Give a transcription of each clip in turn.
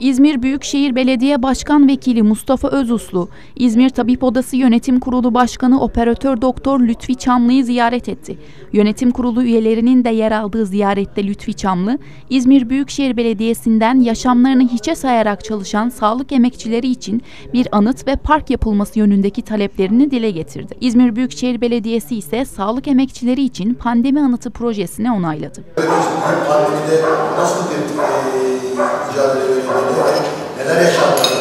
İzmir Büyükşehir Belediye Başkan Vekili Mustafa Özuslu, İzmir Tabip Odası Yönetim Kurulu Başkanı Operatör Doktor Lütfi Çamlı'yı ziyaret etti. Yönetim Kurulu üyelerinin de yer aldığı ziyarette Lütfi Çamlı, İzmir Büyükşehir Belediyesi'nden yaşamlarını hiçe sayarak çalışan sağlık emekçileri için bir anıt ve park yapılması yönündeki taleplerini dile getirdi. İzmir Büyükşehir Belediyesi ise sağlık emekçileri için pandemi anıtı projesini onayladı. Pandemide nasıl bir mücadele verildiğini, neler yaşandığını,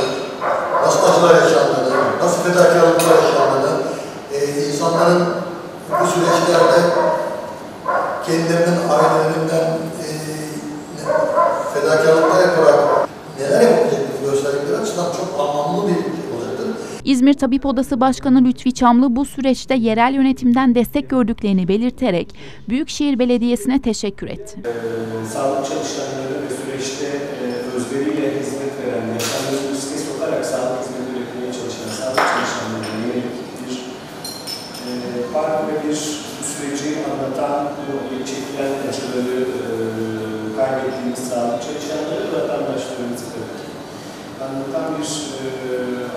nasıl acılar yaşandığını, nasıl fedakarlıklar yaşandığını, e, insanların bu süreçlerde kendilerinin, ailelerinden e, fedakarlıklar yaparak neler yapabileceklerini gösterdikleri açıdan çok anlamlı bir. İzmir Tabip Odası Başkanı Lütfi Çamlı bu süreçte yerel yönetimden destek gördüklerini belirterek Büyükşehir Belediyesi'ne teşekkür etti. Ee, sağlık çalışanları ve süreçte e, özveriyle hizmet veren, yaşamlarını riske sokarak sağlık hizmeti üretmeye çalışan sağlık çalışanlarına yönelik bir e, park ve bir süreci anlatan, çekilen acıları e, kaybettiğimiz sağlık çalışanları vatandaşlarımızı tabii ki anlatan bir e,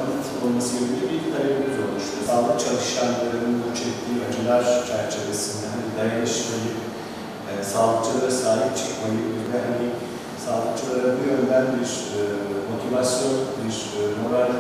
anıt olması yönünde bir talebimiz olmuştu. Sağlık çalışanlarının bu çektiği acılar çerçevesinde hani dayanışmayı, e, sağlıkçılara sahip çıkmayı ve hani sağlıkçılara bu yönden bir e, motivasyon, bir e, moral